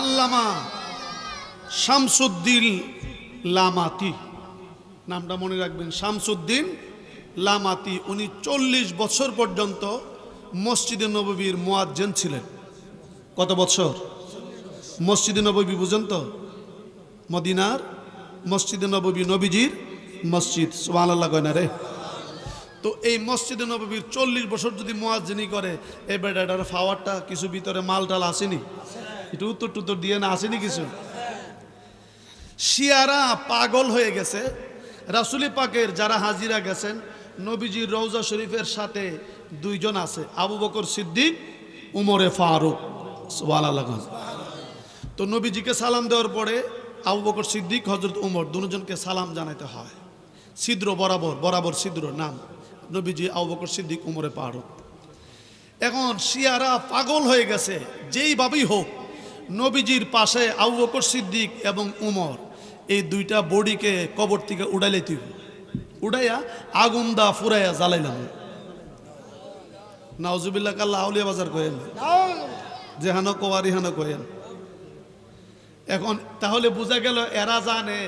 আল্লামা শামসুদ্দিন লামাতি। নামটা মনে রাখবেন, শামসুদ্দিন লামাতি। উনি চল্লিশ বছর পর্যন্ত মসজিদে নববীর মোয়াজ্জেন ছিলেন। কত বছর? মসজিদে নববী বুঝেন তো? মদিনার মসজিদে নববী নবীজির মসজিদ। সুবাহ আল্লাহ কয় না রে? তো এই মসজিদে নববীর চল্লিশ বছর যদি মোয়াজ্জেনি করে এ বেটাটার ফাওয়ারটা কিছু ভিতরে মাল টাল আসেনি? একটু উত্তর টুত্তর দিয়ে না, আসেনি কিছু। শিয়ারা পাগল হয়ে গেছে। রাসুলি পাকের যারা হাজিরা গেছেন, নবীজির রৌজা শরীফের সাথে দুইজন আছে, আবু বকর সিদ্দিক, উমরে ফারুক। তো নবীজিকে সালাম দেওয়ার পরে আবু বকর সিদ্দিক হজরত উমর দুজনকে সালাম জানাতে হয়। ছিদ্র বরাবর বরাবর ছিদ্র, নাম। নবীজি, আবু বকর সিদ্দিক, উমরে ফারুক। এখন শিয়ারা পাগল হয়ে গেছে যেইভাবেই হোক। নবীজির পাশে আবু বকর সিদ্দিক এবং উমর। এই দুইটা বডিকে কবর থেকে উড়াইলে তুই। উড়াইয়া আগুন দা ফুরাইয়া জ্বালাইলাম। নাওজুবিল্লা কাল্লা আউলিয়া বাজার কয়েন যেহানো কোয়ারি হানো কয়েন এখন তাহলে বোঝা গেল এরা জানে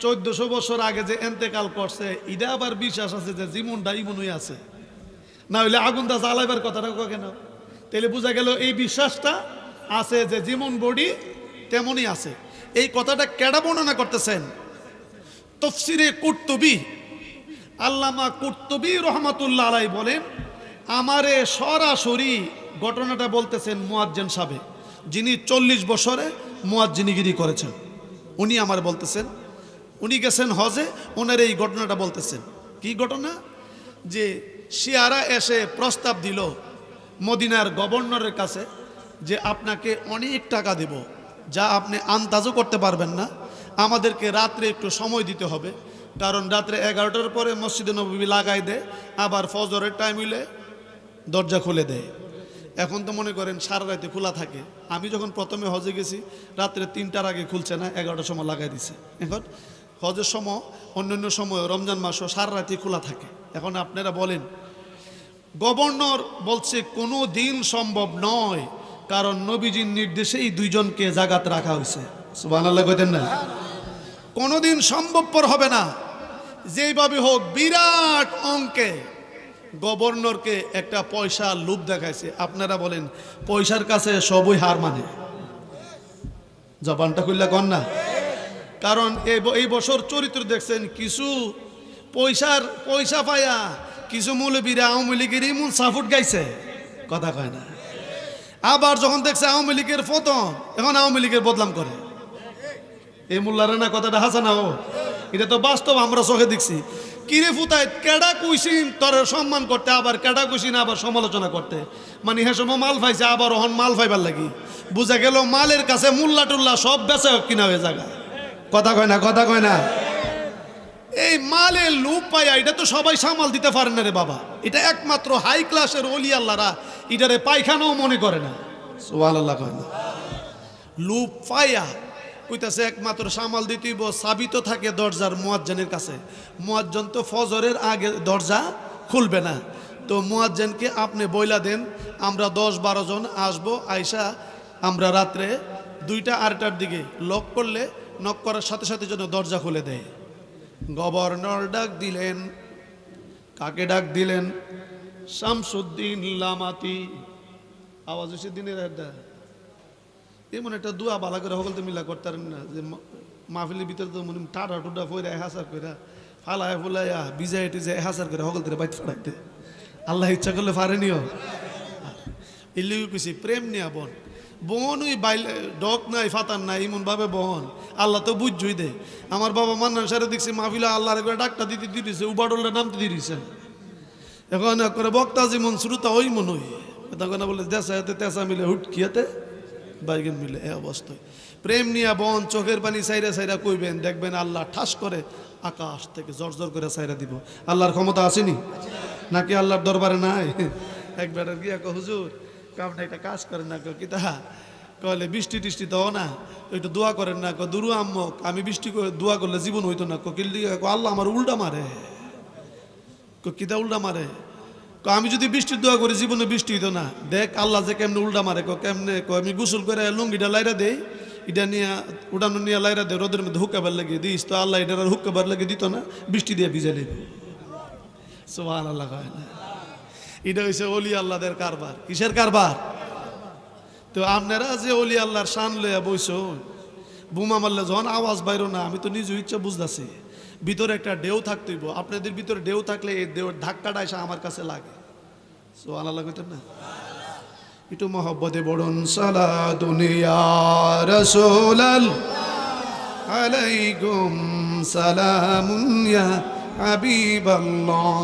চোদ্দশো বছর আগে যে এন্তেকাল করছে এটা আবার বিশ্বাস আছে যে জীবনটা ইমনই আছে। না হইলে আগুনটা জ্বালাইবার কথাটা কেন? তাহলে বোঝা গেল এই বিশ্বাসটা আছে যে যেমন বডি তেমনই আছে। এই কথাটা কেডা বর্ণনা করতেছেন? তফসিরে কুর্তবি। আল্লামা কুর্তবি রহমাতুল্লাহ আলাই বলেন, আমারে সরাসরি ঘটনাটা বলতেছেন মুয়াজ্জেন সাবে যিনি চল্লিশ বছরে মুয়াজ্জিনিগিরি করেছেন। উনি আমার বলতেছেন, উনি গেছেন হজে, ওনার এই ঘটনাটা বলতেছেন। কি ঘটনা? যে শিয়ারা এসে প্রস্তাব দিল মদিনার গভর্নরের কাছে যে আপনাকে অনেক টাকা দেব, যা আপনি আন্দাজও করতে পারবেন না। আমাদেরকে রাত্রে একটু সময় দিতে হবে, কারণ রাত্রে এগারোটার পরে মসজিদে নবী লাগাই দেয়, আবার ফজরের টাইম হইলে দরজা খুলে দেয়। এখন তো মনে করেন সারা রাতে খোলা থাকে। আমি যখন প্রথমে হজে গেছি, রাত্রে তিনটার আগে খুলছে না, এগারোটার সময় লাগাই দিছে। এখন হজের সময়, অন্যান্য সময়, রমজান মাসও সারা রাতে খোলা থাকে। এখন আপনারা বলেন, গভর্নর বলছে কোনো দিন সম্ভব নয়। কারণ নবীজির নির্দেশেই দুইজনকে জাগাত রাখা হয়েছে। না? কোনোদিন সম্ভবপর হবে না। যেইভাবে হোক, বিরাট অঙ্কে গভর্নরকে একটা পয়সা লোভ দেখাইছে। আপনারা বলেন, পয়সার কাছে সবই হার মানে? জবানটা খুললে কন না? কারণ এই এই বছর চরিত্র দেখছেন, কিছু পয়সার, পয়সা পায়া কিছু মৌলবীরা আওয়ামী লীগের ইমন সাফুট গাইছে। কথা কয় না। আবার যখন দেখছে আওয়ামী লীগের পতন, এখন আওয়ামী লীগের বদলাম করে। এই মোল্লারা না কথাটা হাসা না ও এটা তো বাস্তব, আমরা চোখে দেখছি। কিরে ফুতায়, কেডা কুইসিন? তোর সম্মান করতে, আবার কেডা কুইসিন আবার সমালোচনা করতে? মানে হ্যাঁ সময় মাল পাইছে আবার অহন মাল পাইবার লাগি। বুঝা গেল মালের কাছে মুল্লা টুল্লা সব বেচে কিনা হয়ে জায়গা কথা কয় না, কথা কয় না। এই মালের লুপ পায়া, এটা তো সবাই সামাল দিতে পারে না রে বাবা। এটা একমাত্র হাই ক্লাসের অলি আল্লাহরা এটারে পায়খানাও মনে করে না। লুপ পাইয়া কইতাছে একমাত্র সামাল দিতেইব সাবিত থাকে দরজার মুয়াজ্জানের কাছে। মুয়াজ্জন তো ফজরের আগে দরজা খুলবে না। তো মুয়াজ্জানকে আপনি বইলা দেন, আমরা দশ বারো জন আসব, আইসা আমরা রাত্রে দুইটা আড়টার দিকে লক করলে নক করার সাথে সাথে যেন দরজা খুলে দেয়। গভর্নর ডাক দিলেন। কাকে ডাক দিলেন? শামসুদ্দিন লামাতি। আওয়াজ হচ্ছে দিনের এমন একটা দুয়া বালা করে সকলতে মিলা করতারেন না। যে মাহফিলের ভিতরে তো মনে টাটা টুটা ফইরা হাসার কইরা ফালায় ফুলাইয়া বিজায় টিজে হাসার করে সকল থেকে বাইত ফাড়াইতে। আল্লাহ ইচ্ছা করলে পারেনিও এলিও কইছি, প্রেম নিয়া বোন। বোন ওই বাইল ডক নাই, ফাতার নাই এমন ভাবে বোন। আল্লাহ তো বুঝছই দে। আমার বাবা মান্নান সারে দেখছি, মাহফিলা আল্লাহর করে ডাক্তার দিতে দিয়েছে উবাডলটা নামতে দিয়েছে এখন করে বক্তা যেমন শ্রোতা ওই মন হই তখন বলে, দেশা হাতে তেসা মিলে, হুটকিয়াতে বাইগেন মিলে, এ অবস্থায় প্রেম নিয়া বন, চোখের পানি সাইরা সাইরা কইবেন, দেখবেন আল্লাহ ঠাস করে আকাশ থেকে জর জর করে সাইরা দিব। আল্লাহর ক্ষমতা আসেনি নাকি আল্লাহর দরবারে নাই? একবার গিয়া হুজুর, আপনি একটা কাজ করে না কি কিতা কলে বৃষ্টি টিষ্টি তো না, একটু দোয়া করেন না কো দুরু আম্মক আমি বৃষ্টি দোয়া করলে জীবন হইতো না। কো কিল্লি কো আল্লাহ আমার উল্টা মারে। কিতা উল্টা মারে? আমি যদি বৃষ্টির দোয়া করি, জীবনে বৃষ্টি হইতো না। দেখ, আল্লাহ যে কেমনে উল্টা মারে কো কেমনে? কো আমি গোসল করে লুঙ্গিটা লাইরা দেই, এটা নিয়ে, উঠানো নিয়ে লাইরা দে রোদের মধ্যে হুক্কাবার লাগিয়ে দিস। তো আল্লাহ এটার আর হুক্কাবার লাগিয়ে দিত না, বৃষ্টি দিয়ে ভিজে নেবে সোহান আল্লাহ এটা হয়েছে অলি আল্লাহদের কারবার। কিসের কারবার? তো আপনারা যে অলি আল্লাহর শান লইয়া বইস বুমা মারলে যখন আওয়াজ বাইরো না, আমি তো নিজ ইচ্ছা বুঝতেছি। ভিতরে একটা ঢেউ থাকতেইব আপনাদের ভিতরে ঢেউ থাকলে এই ঢেউর ধাক্কাটা এসে আমার কাছে লাগে। সো আল্লাহ লাগতেন না? একটু মহব্বতে বড়ুন সালা দুনিয়া রসোলাল আলাইকুম সালামুন ইয়া হাবিবাল্লাহ।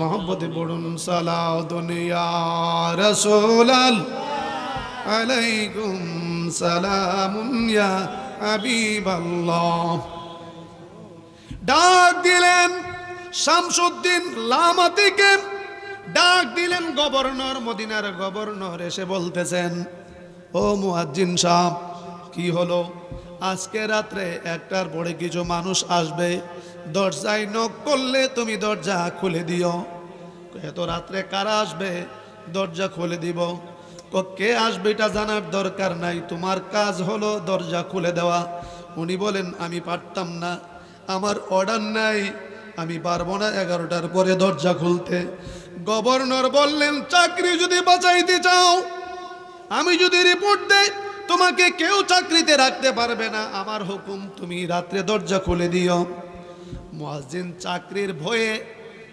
মহব্বতে বড়ুন সালা দুনিয়া রসোলাল আলাইকুম সালামুন ইয়া হাবিবাল্লাহ। ডাক দিলেন শামসুদ্দিন লামাতিকে। ডাক দিলেন গভর্নর, মদিনার গভর্নর এসে বলতেছেন, ও মুয়াজ্জিন সাহ কি হলো? আজকে রাত্রে একটার পরে কিছু মানুষ আসবে। দরজায় নক করলে তুমি দরজা খুলে দিও। এত রাত্রে কারা আসবে? দরজা খুলে দিব। ক, আসবে এটা জানার দরকার নাই। তোমার কাজ হলো দরজা খুলে দেওয়া। উনি বলেন আমি পারতাম না। আমার অর্ডার নাই। আমি পারব না এগারোটার পরে দরজা খুলতে। গভর্নর বললেন চাকরি যদি বাঁচাইতে চাও আমি যদি রিপোর্ট দেই তোমাকে কেউ চাকরিতে রাখতে পারবে না। আমার হুকুম তুমি রাত্রে দরজা খুলে দিও। মহাজিন চাকরির ভয়ে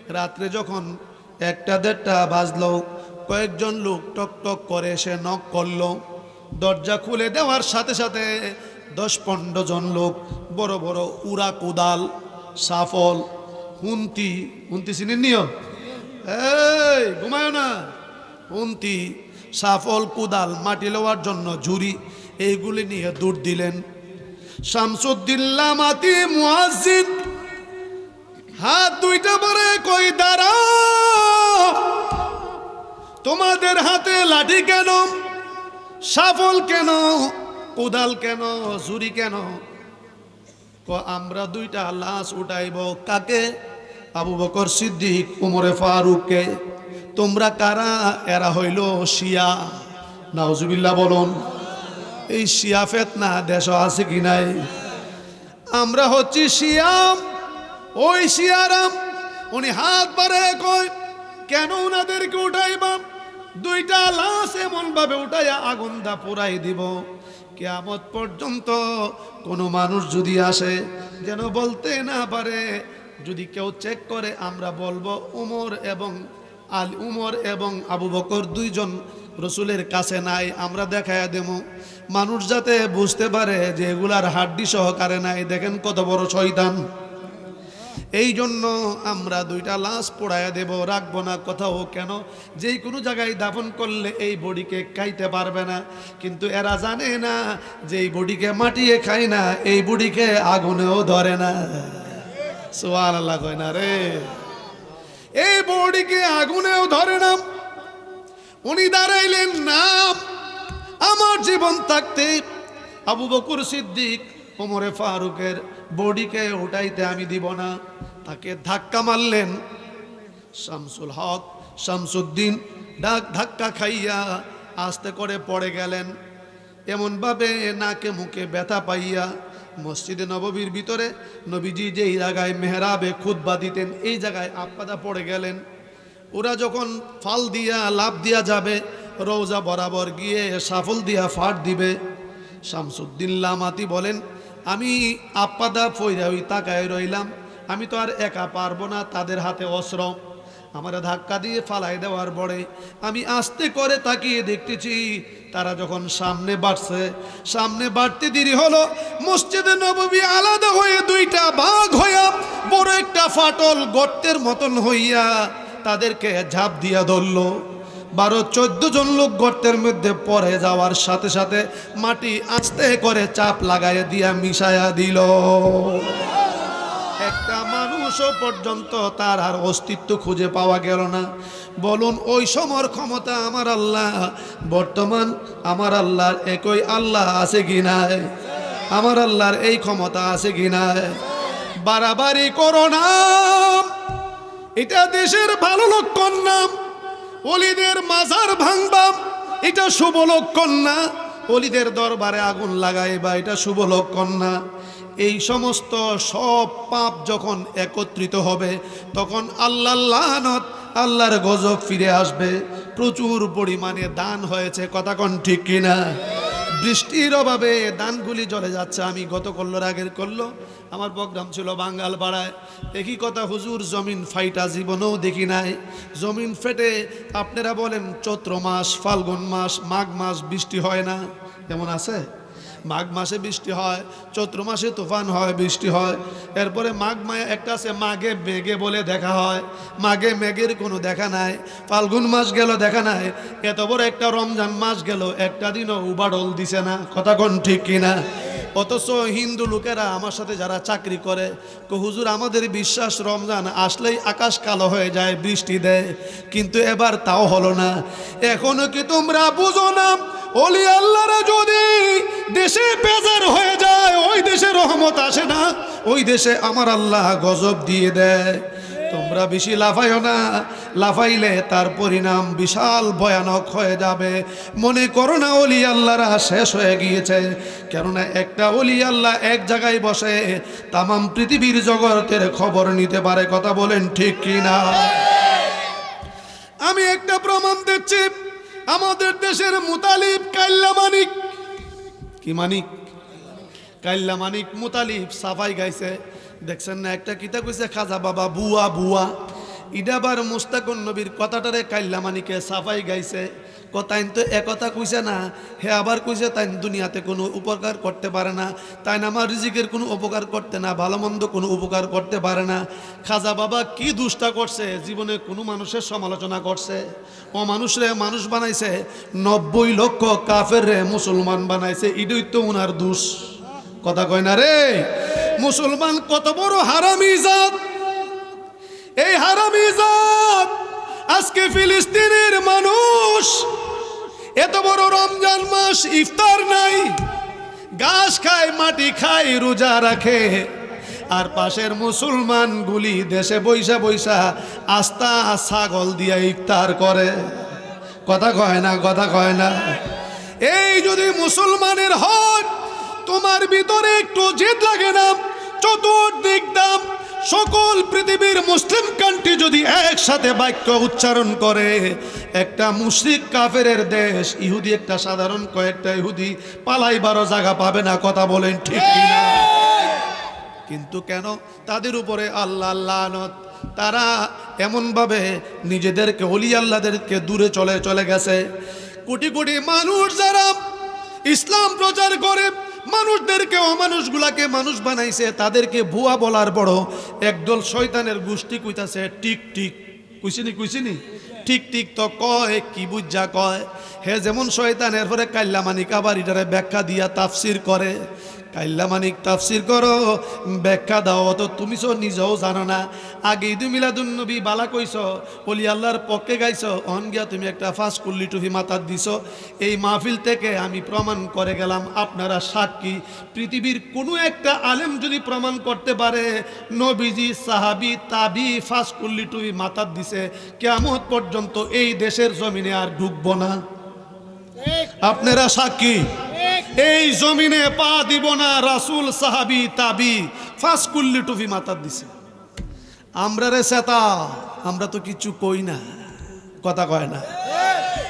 রাত্রে যখন একটা দেড়টা বাজলো কয়েকজন লোক টক টক করে সে নক করল। দরজা খুলে দেওয়ার সাথে সাথে দশ পনেরো জন লোক, বড় বড় উড়া কোদাল, সাফল, হুন্তি হুন্তি চিনি নিও এই, ঘুমায় না। হুন্তি, সাফল, কোদাল, মাটি লওয়ার জন্য ঝুরি এইগুলি নিয়ে দূর দিলেন। শামসুদ্দিল্লা মাতি হাত দুইটা পরে কই দাঁড়া। তোমাদের হাতে লাঠি কেন? সাফল কেন? কোদাল কেন? ঝুরি কেন? আমরা দুইটা লাশ উঠাইব কাকে? আবু বকর সিদ্দিক, উমরে ফারুককে। তোমরা কারা? এরা হইল শিয়া। নাউজুবিল্লাহ বলুন, এই শিয়া ফেতনা দেশ আছে কি নাই? আমরা হচ্ছি শিয়াম ওই শিয়ারাম। উনি হাত বাড়ে কয়, কেন ওনাদেরকে উঠাইবাম? দুইটা লাশ এমন ভাবে উঠাইয়া আগুন দা পুরাই দিব। কেয়ামত পর্যন্ত কোনো মানুষ যদি আসে, যেন বলতে না পারে, যদি কেউ চেক করে, আমরা বলব উমর এবং আল উমর এবং আবু বকর দুইজন রসুলের কাছে নাই, আমরা দেখাইয়া দেব। মানুষ যাতে বুঝতে পারে যে এগুলার হাড্ডি সহকারে নাই, দেখেন কত বড় শয়তান। এই জন্য আমরা দুইটা লাশ পোড়াইয়া দেব, রাখব না। কোথাও কেন? যেই কোনো জায়গায় দাফন করলে এই বডিকে খাইতে পারবে না। কিন্তু এরা জানে না যে এই বডিকে মাটিয়ে খায় না, এই বডিকে আগুনেও ধরে না। সোয়াল আল্লাহ কয় না রে। এই বডিকে আগুনেও ধরে না। উনি দাঁড়াইলেন না। আমার জীবন থাকতে আবু বকুর সিদ্দিক, ওমরে ফারুকের বডিকে উঠাইতে আমি দিব না। তাকে ধাক্কা মারলেন। শামসুল হক, শামসুদ্দিন ডাক ধাক্কা খাইয়া আস্তে করে পড়ে গেলেন। এমনভাবে নাকে মুখে ব্যথা পাইয়া মসজিদে নববীর ভিতরে নবীজি যেই জায়গায় মেহরাবে খুদ্া দিতেন, এই জায়গায় আপাদা পড়ে গেলেন। ওরা যখন ফাল দিয়া, লাভ দিয়া যাবে রৌজা বরাবর গিয়ে সাফল দিয়া ফাট দিবে। শামসুদ্দিন লামাতি বলেন, আমি আপ্পাদা ফইরা ওই তাকায় রইলাম। আমি তো আর একা পারব না তাদের হাতে অস্ত্র। আমার ধাক্কা দিয়ে ফালাই দেওয়ার পরে আমি আস্তে করে তাকিয়ে দেখতেছি, তারা যখন সামনে বাড়ছে, সামনে বাড়তে দেরি হলো, মসজিদে নববী আলাদা হয়ে দুইটা ভাগ হইয়া বড় একটা ফাটল গর্তের মতন হইয়া তাদেরকে ঝাঁপ দিয়া ধরল। বারো চোদ্দ জন লোক গর্তের মধ্যে পড়ে যাওয়ার সাথে সাথে মাটি আস্তে করে চাপ লাগাইয়া দিয়া মিশায়া দিল। একটা মানুষও পর্যন্ত তার আর অস্তিত্ব খুঁজে পাওয়া গেল না। বলুন, ওই সমর ক্ষমতা আমার আল্লাহ, বর্তমান আমার আল্লাহর একই আল্লাহ আছে কি নাই? আমার আল্লাহর এই ক্ষমতা আছে কি নাই? বাড়াবাড়ি করো না এটা দেশের ভালো লক্ষণ নাম অলিদের মাজার ভাঙবাম এটা শুভ লক্ষণ না। অলিদের দরবারে আগুন লাগাই বা এটা শুভ লক্ষণ না। এই সমস্ত সব পাপ যখন একত্রিত হবে, তখন আল্লাহ আল্লাহর গজব ফিরে আসবে। প্রচুর পরিমাণে দান হয়েছে, কথা কন ঠিক কিনা? বৃষ্টির অভাবে দানগুলি চলে যাচ্ছে, আমি গত করলোর আগের করল আমার প্রোগ্রাম ছিল বাঙ্গাল পাড়ায় একই কথা, হুজুর, জমিন ফাইটা জীবনেও দেখি নাই। জমিন ফেটে, আপনারা বলেন, চৈত্র মাস, ফাল্গুন মাস, মাঘ মাস বৃষ্টি হয় না। কেমন আছে? মাঘ মাসে বৃষ্টি হয়, চৈত্র মাসে তুফান হয়, বৃষ্টি হয়। এরপরে মাঘ মায়ে একটা আছে, মাঘে মেঘে বলে দেখা হয়। মাঘে মেঘের কোনো দেখা নাই, ফাল্গুন মাস গেল দেখা নাই। এত বড় একটা রমজান মাস গেল, একটা দিনও উবাডল দিছে না। কথা কোন ঠিক কিনা? অথচ হিন্দু লোকেরা আমার সাথে যারা চাকরি করে হুজুর, আমাদের বিশ্বাস রমজান আসলেই আকাশ কালো হয়ে যায়, বৃষ্টি দেয়। কিন্তু এবার তাও হলো না। এখনও কি তোমরা বুঝো না? অলি আল্লাহরা যদি দেশে বেজার হয়ে যায়, ওই দেশে রহমত আসে না? ওই দেশে আমার আল্লাহ গজব দিয়ে দেয়। তোমরা বেশি লাফাইও না। লাফাইলে তার পরিণাম বিশাল ভয়ানক হয়ে যাবে। মনে করো না অলি আল্লাহরা শেষ হয়ে গিয়েছে। কেননা একটা অলি আল্লাহ এক জায়গায় বসে তামাম পৃথিবীর জগতের খবর নিতে পারে। কথা বলেন ঠিক কি না আমি একটা প্রমাণ দিচ্ছি আমাদের দেশের মুতালিব কাল্লা মানিক। কি মানিক? কাল্লা মানিক মুতালিব সাফাই গাইছে। দেখছেন না, একটা কিতা কইছে, খাজা বাবা, বুয়া বুয়া। ইডাবার মুস্তাকুন নবীর কথাটারে কাল্লা মানিকে সাফাই গাইছে। কথাইন তো একথা কইছে না, হে আবার কইছে তাই দুনিয়াতে কোনো উপকার করতে পারে না। তাই না আমার রিজিকের কোনো উপকার করতে না ভালো মন্দ কোনো উপকার করতে পারে না। খাজা বাবা, কি দুষ্টা করছে? জীবনে কোনো মানুষের সমালোচনা করছে। ও মানুষরে মানুষ বানাইছে, নব্বই লক্ষ কাফের রে মুসলমান বানাইছে। ইডই তো উনার দুষ। কথা কয় না রে? মুসলমান কত বড় হারামি জাত। এই হারামি জাত আজকে ফিলিস্তিনের মানুষ। এত বড় রমজান মাস ইফতার নাই। ঘাস খায়, মাটি খায়, রোজা রাখে। আর পাশের মুসলমান গুলি দেশে বৈশা বৈশা আস্তা ছাগল দিয়া ইফতার করে। কথা কয় না, কথা কয় না। এই যদি মুসলমানের হয় তোমার ভিতরে একটু জেদ লাগে না। চতুর্দিক দাম। সকল পৃথিবীর মুসলিম কান্ট্রি যদি একসাথে বাক্য উচ্চারণ করে, একটা মুশরিক কাফেরের দেশ, ইহুদি একটা সাধারণ কয়েকটা ইহুদি পালাইবারও জায়গা পাবে না, কথা বলেন ঠিক কিনা? কিন্তু কেন? তাদের উপরে আল্লাহ লানত। তারা এমনভাবে নিজেদেরকে, অলি আল্লাহদেরকে দূরে চলে চলে গেছে। কোটি কোটি মানুষ যারা ইসলাম প্রচার করে মানুষদেরকে, অমানুষগুলাকে মানুষ বানাইছে, তাদেরকে ভুয়া বলার বড় একদল শয়তানের গোষ্ঠী কইতাছে, টিক টিক। কুইসিনি কুইসিনি ঠিক ঠিক তো কয়, কি বুঝা কয়? হে যেমন শয়তান, এরপরে কাল্লা মানিক আবার ব্যাখ্যা দিয়া তাফসির করে। কাল্লা মানিক তাফসির করো, ব্যাখ্যা দাও তো তুমি তো নিজেও জানো না। আগে ঈদ মিলাদুন নবী বালা কইছ বলি আল্লাহর পক্ষে গাইছ অন গিয়া তুমি একটা ফাঁস কুল্লি টুফি মাথার দিছ এই মাহফিল থেকে আমি প্রমাণ করে গেলাম, আপনারা সাক্ষী। পৃথিবীর কোনো একটা আলেম যদি প্রমাণ করতে পারে, নবীজি, সাহাবি, তাবি, ফাঁস কুল্লি টুফি মাথার দিছে কেমন পর্যন্ত এই দেশের জমিনে আর ঢুকবো না। আপনারা সাক্ষী? এই জমিনে পা দিব না রাসুল, সাহাবি, তাবি। ফাঁস কুল্লি টুফি মাথার দিছে। আমরা রে সেতা আমরা তো কিছু কই না। কথা কয় না।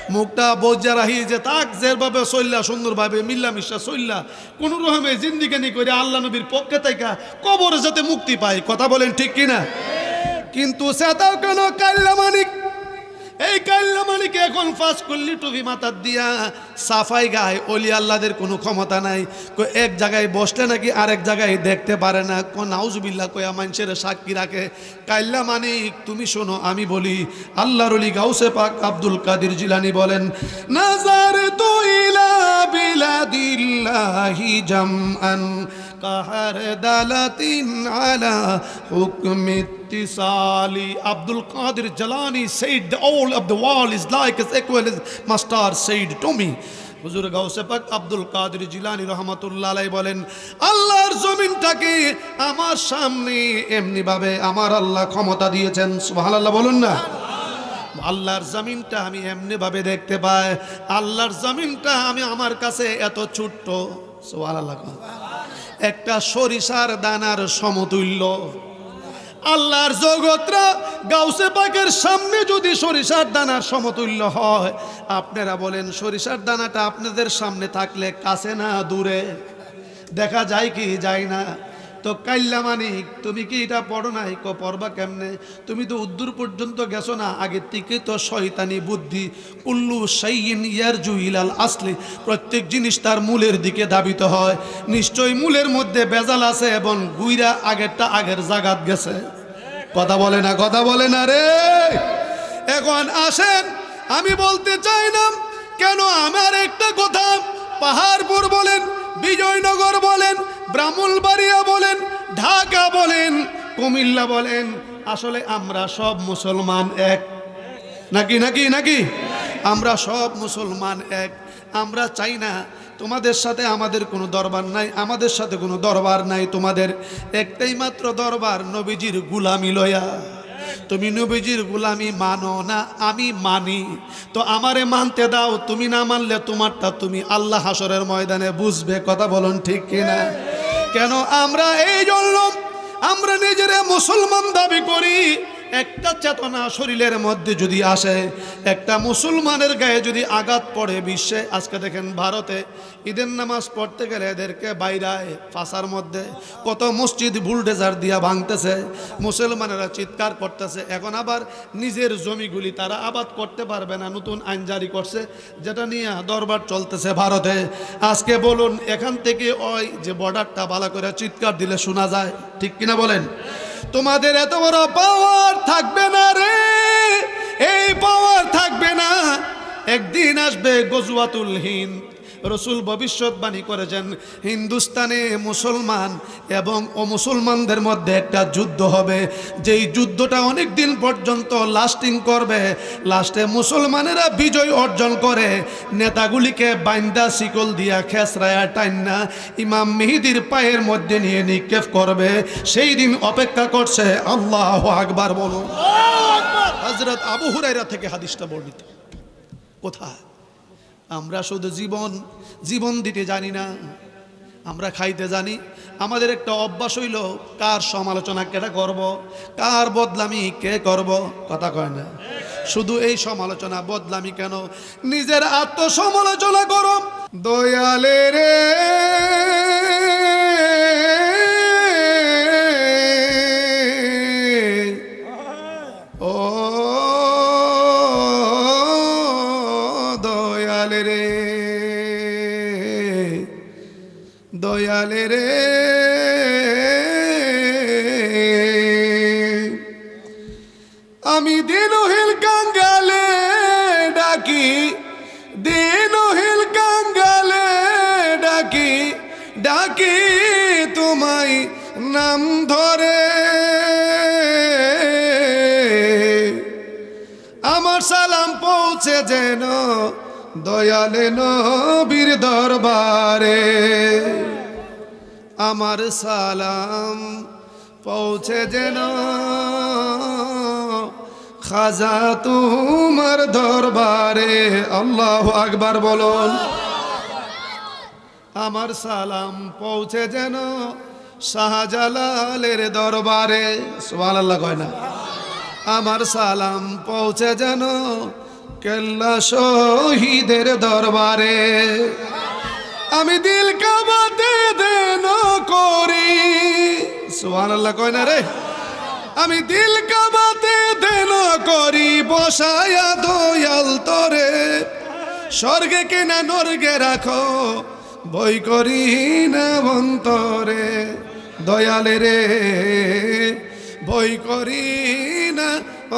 মুখটা বোঝা রাহি যে তাক, যেভাবে চললা সুন্দরভাবে মিল্লা মিশা চললা কোন রকমে জিন্দিগানি করে আল্লাহ নবীর পক্ষে থেকে কবরে যাতে মুক্তি পায়। কথা বলেন ঠিক কিনা? কিন্তু সেটাও কেন কাল্লা মানিক এই কাল্লা মালিক এখন ফাঁস করলি টুপি মাথার দিয়া। সাফাই গায় অলি আল্লাদের কোনো ক্ষমতা নাই। এক জায়গায় বসলে নাকি আরেক জায়গায় দেখতে পারে না। কোন নাউজবিল্লা কয়া মানুষের সাক্ষী রাখে। কাল্লা মানিক তুমি শোনো, আমি বলি, আল্লাহর অলি গাউসে পাক আব্দুল কাদির জিলানি বলেন নাজার তো ইলা বিলাদিল্লাহি জামআন। কাহার দালাতিন আলা হুকম ইত্তিসালি Abdul Qadir Jalani said the all of the world is like as equal as master said to me হুজুর পাক আব্দুল কাদের জিলানি রহমাতুল্লাহ আলাই বলেন, আল্লাহর জমিনটাকে আমার সামনে এমনি ভাবে আমার আল্লাহ ক্ষমতা দিয়েছেন। সুবহানাল্লাহ বলুন না। আল্লাহর জমিনটা আমি এমনি ভাবে দেখতে পাই। আল্লাহর জমিনটা আমি আমার কাছে এত ছোট্ট। সুবহানাল্লাহ একটা সরিষার দানার সমতুল্য। আল্লাহর জগৎরা গাউসে পাকের সামনে যদি সরিষার দানার সমতুল্য হয়, আপনারা বলেন, সরিষার দানাটা আপনাদের সামনে থাকলে কাছে না, দূরে? দেখা যায় কি, যায় না। তো কাইল্লা মানিক, তুমি কি এটা পড়ো নাই? ক পড়বা কেমনে? তুমি তো উদ্দূর পর্যন্ত গেছো না। আগের থেকে তো শয়তানি বুদ্ধি। কুল্লু সাইয়িন ইয়ারজু ইলাল আসলে। প্রত্যেক জিনিস তার মূলের দিকে ধাবিত হয়। নিশ্চয়ই মূলের মধ্যে বেজাল আছে এবং গুইরা আগেরটা আগের জাগাত গেছে। কথা বলে না, কথা বলে না রে। এখন আসেন, আমি বলতে চাই না কেন আমার একটা কথা? পাহাড়পুর বলেন, বিজয়নগর বলেন, ব্রাহ্মণবাড়িয়া বলেন ঢাকা বলেন, কুমিল্লা বলেন, আসলে আমরা সব মুসলমান এক। নাকি নাকি নাকি? আমরা সব মুসলমান এক। আমরা চাই না তোমাদের সাথে আমাদের কোনো দরবার নাই, আমাদের সাথে কোনো দরবার নাই, তোমাদের একটাই মাত্র দরবার নবীজির গুলামি লয়া। তুমি নবীজির গুলামি মানো না, আমি মানি। তো আমারে মানতে দাও, তুমি না মানলে তোমারটা তুমি আল্লাহ হাসরের ময়দানে বুঝবে, কথা বলুন ঠিক কিনা? কেন আমরা এই জন্য আমরা নিজেরা মুসলমান দাবি করি? একটা চেতনা শরীরের মধ্যে যদি আসে, একটা মুসলমানের গায়ে যদি আঘাত পড়ে বিশ্বে, আজকে দেখেন ভারতে ঈদের নামাজ পড়তে গেলে এদেরকে বাইরায়, ফাঁসার মধ্যে কত মসজিদ বুলডেজার দিয়া ভাঙতেছে, মুসলমানেরা চিৎকার করতেছে। এখন আবার নিজের জমিগুলি তারা আবাদ করতে পারবে না, নতুন আইন জারি করছে, যেটা নিয়ে দরবার চলতেছে ভারতে। আজকে বলুন, এখান থেকে ওই যে বর্ডারটা ভালো করে চিৎকার দিলে শোনা যায়, ঠিক কিনা বলেন? তোমাদের এত বড় পাওয়ার থাকবে না রে। এই পাওয়ার থাকবে না। একদিন আসবে গজুয়াতুল হিন্দ। রসুল ভবিষ্যৎবাণী করেছেন হিন্দুস্তানে মুসলমান এবং অমুসলমানদের মধ্যে একটা যুদ্ধ হবে। যেই যুদ্ধটা অনেক দিন পর্যন্ত লাস্টিং করবে লাস্টে মুসলমানেরা বিজয় অর্জন করে নেতাগুলিকে বাইন্দা শিকল দিয়া খেসরায়া টাইন্না ইমাম মেহিদির পায়ের মধ্যে নিয়ে নিক্ষেপ করবে। সেই দিন অপেক্ষা করছে আল্লাহ আকবার বলুন। হজরত আবু হুরাইরা থেকে হাদিসটা বর্ণিত। কোথায়? আমরা শুধু জীবন জীবন দিতে জানি না। আমরা খাইতে জানি। আমাদের একটা অভ্যাস হইল, কার সমালোচনা কেটা করব, কার বদলামি কে করব, কথা কয় না। শুধু এই সমালোচনা, বদলামি কেন? নিজের আত্মসমালোচনা করো। দয়ালে রে পৌঁছে যেন দয়ালে নবীর দরবারে। আমার সালাম পৌঁছে যেন খাজা তোমার দরবারে। আল্লাহ আকবার বলুন। আমার সালাম পৌঁছে যেন শাহজালালের দরবারে। সোয়াল আল্লাহ কয় না। আমার সালাম পৌঁছে যেন কেল্লা শহীদের দরবারে। আমি দিল কামাতে দেন করি। সোহান আল্লাহ কয় না রে? আমি দিল কামাতে দেন করি, বসায়া দয়াল তরে। স্বর্গে কেনা নর্গে রাখো, বই করি না বন্তরে দয়ালে রে, বই করি না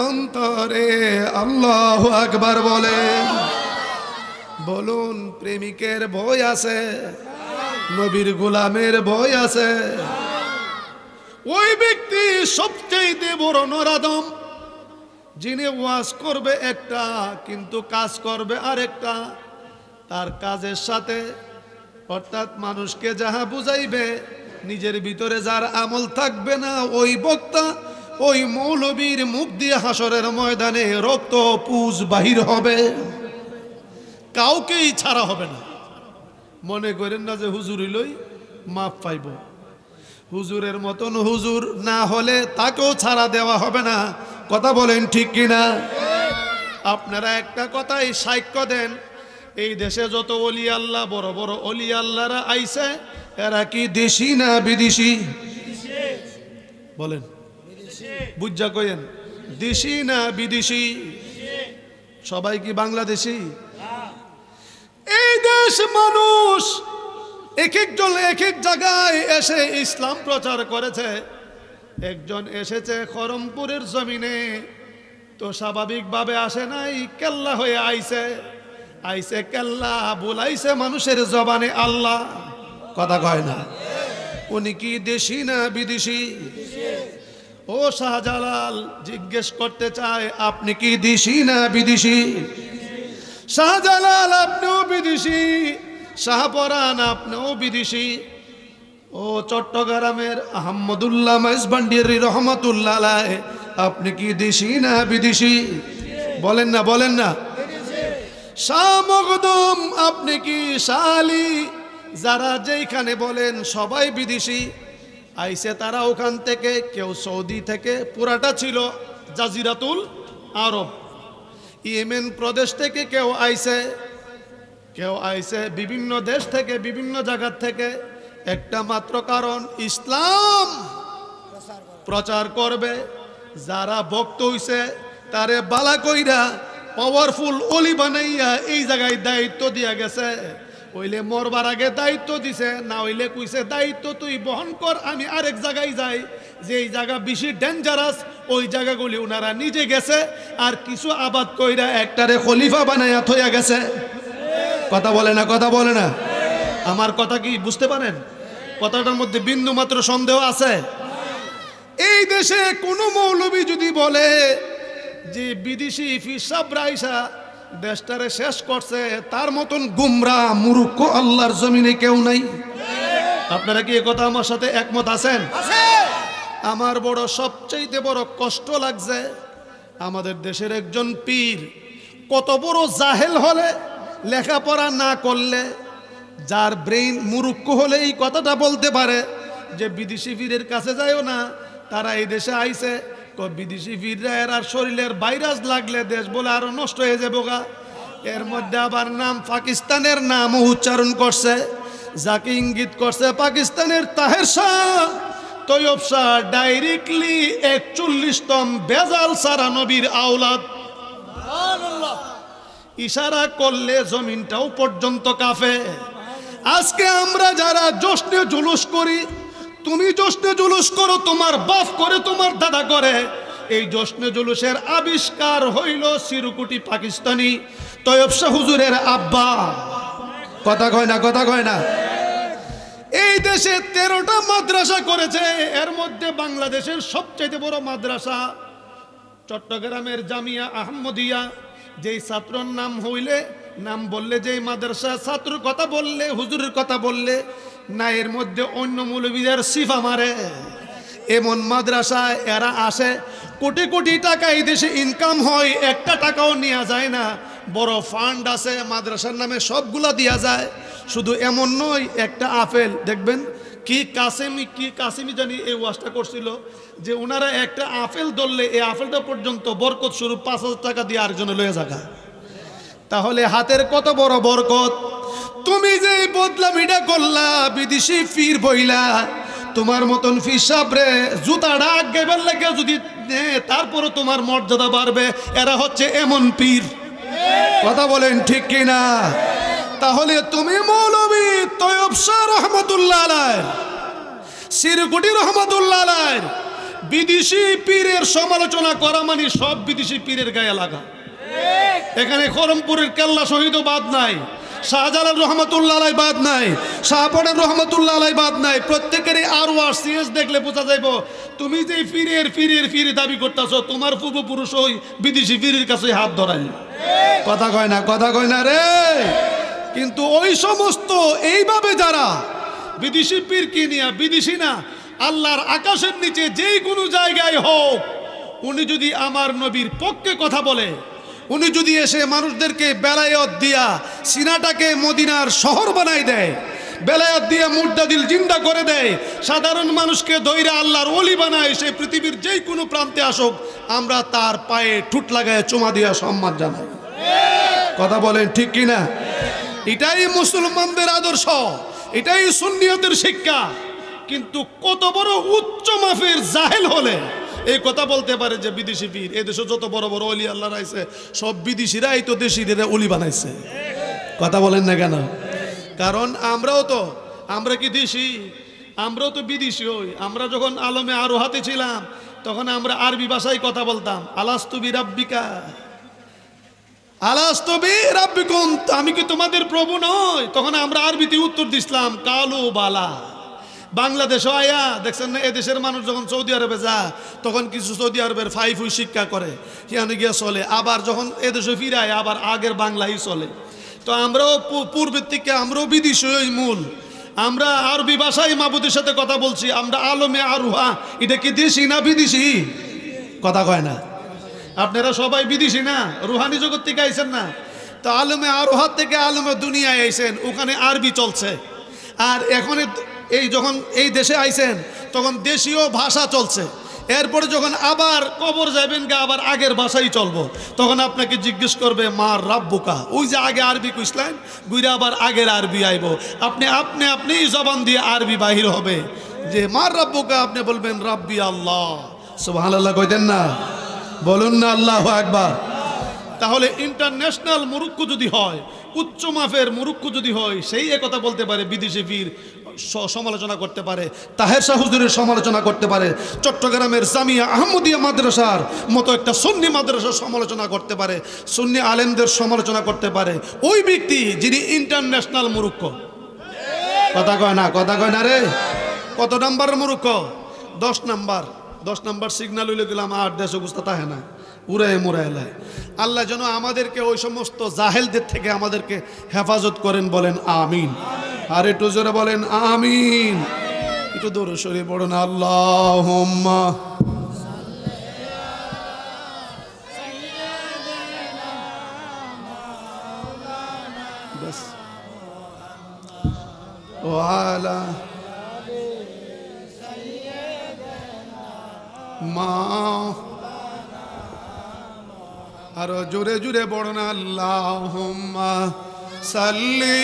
অন্তরে আল্লাহ আকবার বলে। বলুন, প্রেমিকের বই আছে? নবীর গোলামের বই আছে? ওই ব্যক্তি সবচেয়ে বড় নরাদম যিনি ওয়াজ করবে একটা, কিন্তু কাজ করবে আরেকটা। তার কাজের সাথে অর্থাৎ মানুষকে যাহা বুঝাইবে, নিজের ভিতরে যার আমল থাকবে না, ওই বক্তা ওই মৌলবীর মুখ দিয়ে হাসরের ময়দানে রক্ত পুজ বাহির হবে। কাউকেই ছাড়া হবে না। মনে করেন না যে হুজুর লই মাপ পাইব। হুজুরের মতন হুজুর না হলে তাকেও ছাড়া দেওয়া হবে না। কথা বলেন ঠিক কিনা? আপনারা একটা কথাই সাক্ষ্য দেন। এই দেশে যত অলি আল্লাহ, বড় বড় অলি আল্লাহরা আইছে এরা কি দেশি না বিদেশি? বলেন। বুঝা কইেন দেশি না বিদেশি? সবাই কি বাংলাদেশি? এই দেশ মানুষ এক একজন এক এক জায়গায় এসে ইসলাম প্রচার করেছে। একজন এসেছে খরমপুরের জমিনে, তো স্বাভাবিকভাবে আসে নাই, কেল্লা হয়ে আইছে। আইছে কেল্লা, বলাইছে মানুষের জবানে আল্লাহ। কথা কয় না? উনি কি দেশি না বিদেশি? ও শাহজালাল, জিজ্ঞেস করতে চায়, আপনি কি দেশি না বিদেশি? শাহজালাল, আপনিও বিদেশি। শাহপরান আপনিও বিদেশি। ও চট্টগ্রামের আহমদুল্লাহ মাইজবান্ডির রহমতুল্লাহ আপনি কি দেশি না বিদেশি? বলেন না বলেন না। শাহ আপনি কি শালি? যারা যেইখানে বলেন সবাই বিদেশি। আইসে তারা ওখান থেকে, কেউ সৌদি থেকে, পুরাটা ছিল জাজিরাতুল আরব। ইয়েমেন প্রদেশ থেকে কেউ আইসে কেউ আইসে বিভিন্ন দেশ থেকে, বিভিন্ন জায়গার থেকে। একটা মাত্র কারণ, ইসলাম প্রচার করবে। যারা ভক্ত হইছে, তারে বালা কইরা পাওয়ারফুল অলি বানাইয়া এই জায়গায় দায়িত্ব দিয়া গেছে। হইলে মরবার আগে দায়িত্ব দিছে, না হইলে কইছে, দায়িত্ব তুই বহন কর, আমি আরেক জায়গায় যাই। যে এই জায়গা বেশি ডেঞ্জারাস ওই জায়গাগুলি ওনারা নিজে গেছে, আর কিছু আবাদ কইরা একটারে খলিফা বানাইয়া থইয়া গেছে। কথা বলে না, কথা বলে না। আমার কথা কি বুঝতে পারেন? কথাটার মধ্যে বিন্দু মাত্র সন্দেহ আছে? এই দেশে কোনো মৌলবী যদি বলে যে বিদেশি ফিসাব রাইসা দেশটারে শেষ করছে তার মতন গুমরা মুরুক্ষ আল্লাহর জমিনে কেউ নাই। আপনারা কি এ কথা আমার সাথে একমত আছেন? আমার বড় সবচাইতে বড় কষ্ট লাগছে আমাদের দেশের একজন পীর কত বড় জাহেল হলে লেখাপড়া না করলে যার ব্রেইন মুরুক্ষ হলে এই কথাটা বলতে পারে যে বিদেশি পীরের কাছে যায়ও না তারা এই দেশে আইছে বিদেশি পীররা এরা শরীরের ভাইরাস লাগলে দেশ বলে আরও নষ্ট হয়ে যাব গা। এর মধ্যে আবার নাম পাকিস্তানের নামও উচ্চারণ করছে, যাকে ইঙ্গিত করছে পাকিস্তানের তাহের শাহ। তৈয়ব শাহ ডাইরেক্টলি একচল্লিশতম বেজাল সারা নবীর আওলাদ। ইশারা করলে জমিনটাও পর্যন্ত কাফে আজকে আমরা যারা জশ্নে জুলুস করি তুমি জশ্নে জুলুস করো, তোমার বাপ করে, তোমার দাদা করে। এই জশ্নে জুলুসের আবিষ্কার হইল সিরুকুটি পাকিস্তানি শাহ হুজুরের আব্বা। কথা কয় না, কথা কয় না। এই দেশে তেরোটা মাদ্রাসা করেছে, এর মধ্যে বাংলাদেশের সবচেয়ে বড় মাদ্রাসা চট্টগ্রামের জামিয়া আহমদিয়া। যেই ছাত্রর নাম হইলে, নাম বললে যেই মাদ্রাসা ছাত্রর কথা বললে, হুজুরের কথা বললে না, এর মধ্যে অন্য মৌলবীদের সিফা মারে এমন মাদ্রাসায় এরা আসে, কোটি কোটি টাকা এই দেশে ইনকাম হয়, একটা টাকাও নেওয়া যায় না। বড় ফান্ড আছে, মাদ্রাসার নামে সবগুলা দেওয়া যায়। শুধু এমন নয়, একটা আপেল, দেখবেন, কি কাসেমি কি কাসেমি জানি এই ওয়াজটা করছিল, যে ওনারা একটা আপেল ধরলে, এই আপেলটা পর্যন্ত বরকত স্বরূপ পাঁচ হাজার টাকা দিয়ে আরেকজনে লয়ে যাকা তাহলে হাতের কত বড় বরকত? তুমি যে বদলামিটা করলা, বিদেশি ফির বইলা, তোমার মতন ফিসাব রে, জুতা ডাক গেবার লাগে যদি তারপরে তোমার মর্যাদা বাড়বে। এরা হচ্ছে এমন পীর। কথা বলেন ঠিক কিনা? তাহলে তুমি মৌলবী তয়ব শাহ রহমতুল্লাহ আলাইহ সিরকুটি রহমতুল্লাহ আলাইহ, বিদেশি পীরের সমালোচনা করা মানে সব বিদেশি পীরের গায়ে লাগা। এখানে খরমপুরের কেল্লা শহীদও বাদ নাই। শাহজালাল রহমতুল্লাহ আলাই বাদ নাই শাহপনের রহমতুল্লাহ আলাই বাদ নাই প্রত্যেকেরই আর ওয়ার সিএস দেখলে বোঝা যাইব, তুমি যে ফিরের ফিরের, ফিরে দাবি করতেছো, তোমার পূর্বপুরুষ ওই বিদেশি ফিরের কাছে হাত ধরাই কথা কয় না, কথা কয় না রে। কিন্তু ওই সমস্ত এইভাবে যারা বিদেশি পীর কি নিয়া, বিদেশি না, আল্লাহর আকাশের নিচে যেই কোনো জায়গায় হোক, উনি যদি আমার নবীর পক্ষে কথা বলে উনি যদি এসে মানুষদেরকে বেলায়ত দিয়া সিনাটাকে মদিনার শহর বানাই দেয়, বেলায়ত দিয়া দিয়ে মুর্দাদিল জিন্দা করে দেয়, সাধারণ মানুষকে দৈরা আল্লাহর অলি বানায়, সে পৃথিবীর যেই কোনো প্রান্তে আসুক, আমরা তার পায়ে ঠুট লাগায় চুমা দিয়া সম্মান জানাই। কথা বলেন ঠিক কিনা? এটাই মুসলমানদের আদর্শ, এটাই সুন্নিয়তের শিক্ষা। কিন্তু কত বড় উচ্চ মাফের জাহেল হলে এই কথা বলতে পারে যে বিদেশি পীর। এই দেশে যত বড় বড় অলি আল্লাহ রাইছে, সব বিদেশিরাই তো দেশিদের অলি বানাইছে। কথা বলেন না কেন? কারণ আমরাও তো, আমরা কি দেশি? আমরাও তো বিদেশি হই। আমরা যখন আলমে আরও হাতে ছিলাম, তখন আমরা আরবি ভাষায় কথা বলতাম আলাস্তুবি রাব্বিকা আলাস্তবে রাব্বিকুম আমি কি তোমাদের প্রভু নয় তখন আমরা আরবিতে উত্তর দিছিলাম, কালো বালা। বাংলাদেশ, আয়া, দেখছেন না? এদেশের মানুষ যখন সৌদি আরবে যা তখন কিছু সৌদি আরবের ফাইফুই শিক্ষা করে। সেখানে গিয়ে চলে। আবার যখন এদেশে ফিরায়, আবার আগের বাংলাই চলে। তো আমরাও পূর্বের থেকে আমরাও বিদেশি ওই মূল। আমরা আরবি ভাষায় মাবুদের সাথে কথা বলছি। আমরা আলমে আরুহা। এটা কি দেশি না বিদেশি? কথা কয় না। আপনারা সবাই বিদেশি না? রুহানি জগৎ থেকে আইসেন না? তো আলমে আরোহাত থেকে আলমে দুনিয়ায় আইসেন ওখানে আরবি চলছে। আর এখন এই যখন এই দেশে আইছেন, তখন দেশীয় ভাষা চলছে। এরপরে যখন আবার কবর যাবেন গা, আবার আগের ভাষাই চলবো। তখন আপনাকে জিজ্ঞেস করবে, মার রাব্বুকা? ওই যে আগে আরবি কুইসলেন গুইরা আবার আগের আরবি আইব। আপনি আপনি আপনি জবান দিয়ে আরবি বাহির হবে। যে, মার রাব্বুকা? আপনি বলবেন, রাব্বি আল্লাহ। সুবহানাল্লাহ কইতেন না? বলুন না আল্লাহ একবার তাহলে ইন্টারন্যাশনাল মুরুক্ষ যদি হয়, উচ্চ মাফের মুরুক্ষ যদি হয়, সেই কথা বলতে পারে বিদেশি স- সমালোচনা করতে পারে, তাহের শাহুজুরের সমালোচনা করতে পারে, চট্টগ্রামের জামিয়া আহমদিয়া মাদ্রাসার মতো একটা সুন্নি মাদ্রাসার সমালোচনা করতে পারে, সুন্নি আলেমদের সমালোচনা করতে পারে, ওই ব্যক্তি যিনি ইন্টারন্যাশনাল মুরুক্ষ কথা কয় না, কথা কয় না রে। কত নাম্বারের মুরুক্ষ দশ নাম্বার। দশ নাম্বার সিগন্যাল হইলে গেলাম আর দেশ অবস্থা তাহে না। উড়ায় মুড়ায় আল্লাহ যেন আমাদেরকে ওই সমস্ত জাহেলদের থেকে আমাদেরকে হেফাজত করেন, বলেন আমিন। আর একটু জোরে বলেন আমিন একটু দৌড়ে সরিয়ে পড়ুন আল্লাহ بس وعلى মা আরো জোরে জোরে পড়ুন আল্লাহ সাল্লি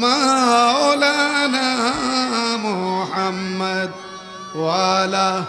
مولانا محمد وعلى